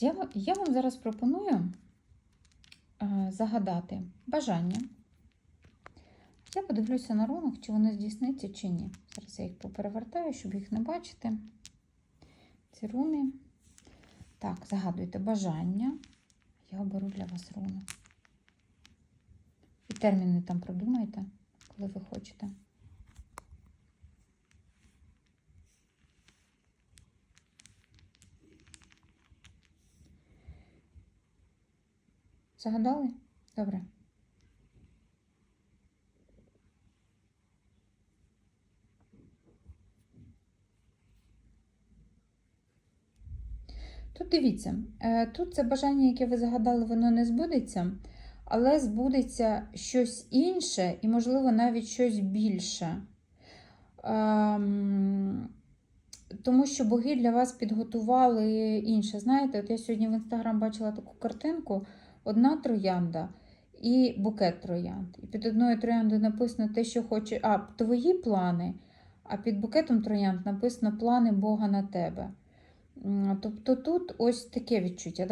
Я, я вам зараз пропоную е, загадати бажання. Я подивлюся на рунах, чи воно здійсниться, чи ні. Зараз я їх поперевертаю, щоб їх не бачити. Ці руни. Так, загадуйте бажання. Я оберу для вас руну. І терміни там продумайте, коли ви хочете. Загадали? Добре. Тут дивіться, е, тут це бажання, яке ви загадали, воно не збудеться, але збудеться щось інше і, можливо, навіть щось більше. Ем, Тому що боги для вас підготували інше. Знаєте, от я сьогодні в інстаграм бачила таку картинку: одна троянда і букет троянд. І під одною трояндою написано те, що хоче, а твої плани, а під букетом троянд написано плани Бога на тебе. Тобто тут ось таке відчуття.